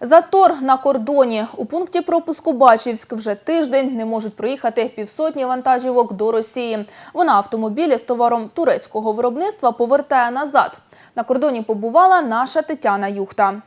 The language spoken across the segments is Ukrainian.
Затор на кордоні. У пункті пропуску Бачівськ вже тиждень не можуть проїхати півсотні вантажівок до Росії. Вона автомобілі з товаром турецького виробництва повертає назад. На кордоні побувала наша Тетяна Юхта.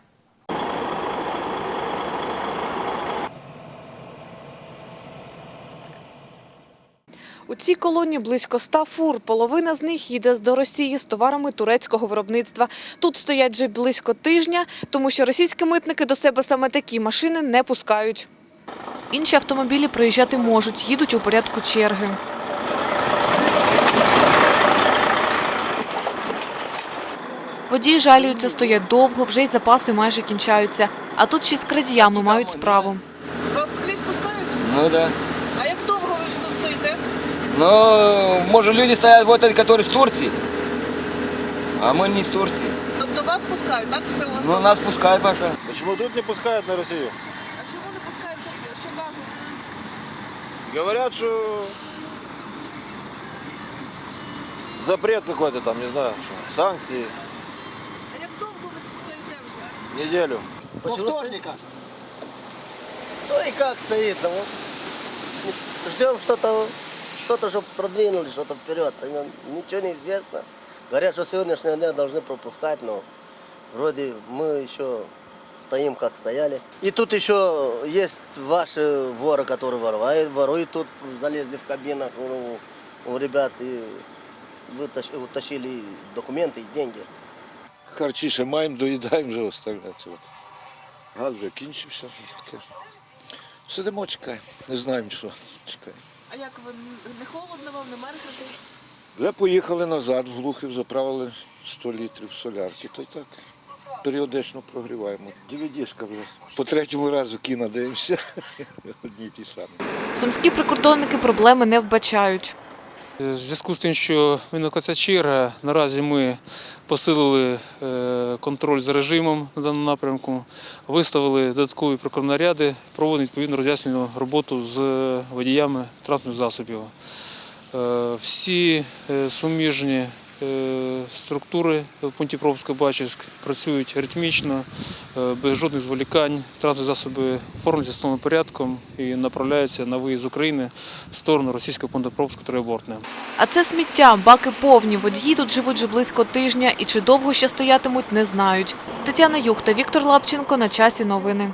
У цій колоні близько ста фур. Половина з них їде до Росії з товарами турецького виробництва. Тут стоять вже близько тижня, тому що російські митники до себе саме такі машини не пускають. Інші автомобілі проїжджати можуть, їдуть у порядку черги. Водії жаліються, стоять довго, вже й запаси майже кінчаються. А тут ще з крадіями мають справу. Вас скрізь пускають? Ну да. А як довго ви вже тут стоїте? Но, может, люди стоят вот эти, которые с Турции, а мы не с Турции. Тобто вас пускають, так? Все у вас Ну, нас пускай пока. Почему тут не пускают на Россию? А чому не пускають? Що, що кажуть? Говорят, что запрет какой-то там, не знаю, что, санкции, А як довго ви тут стоїте вже? неделю. До вторника. Ну и как стоит, ну вот. Ждем что-то, что-то, чтобы продвинули, что-то вперед. Ну, Ничего не известно. Говорят, что с сегодняшнего дня должны пропускать, но вроде мы еще стоим, как стояли. И тут еще есть ваши воры, которые воруют, воруют тут, залезли в кабинах у, у ребят и вытащ- утащили документы и деньги. Харчі ще маємо, доїдаємо вже оставляти. От. Газ вже кінчився. Таке. Сидимо, чекаємо. Не знаємо, що чекаємо. А як ви не холодно вам, не мерзнете? Вже поїхали назад, в Глухів заправили 100 літрів солярки. То й так періодично прогріваємо. Дівідішка вже. По третьому разу кіно дивимося. Одні й ті самі. Сумські прикордонники проблеми не вбачають. В зв'язку з тим, що виникла ця черга, наразі ми посилили е, контроль за режимом на даному напрямку, виставили додаткові прикордонаряди, проводимо відповідну роз'яснювальну роботу з водіями транспортних засобів. Е, Всі е, суміжні е, структури в пункті пропуску Бачівськ працюють ритмічно, е, без жодних зволікань. Транспортні засоби оформлюються встановленим порядком і направляються на виїзд з України в сторону російського пункту пропуску Троєбортне. А це сміття, баки повні. Водії тут живуть вже близько тижня і чи довго ще стоятимуть, не знають. Тетяна Юхта, Віктор Лапченко. На часі новини.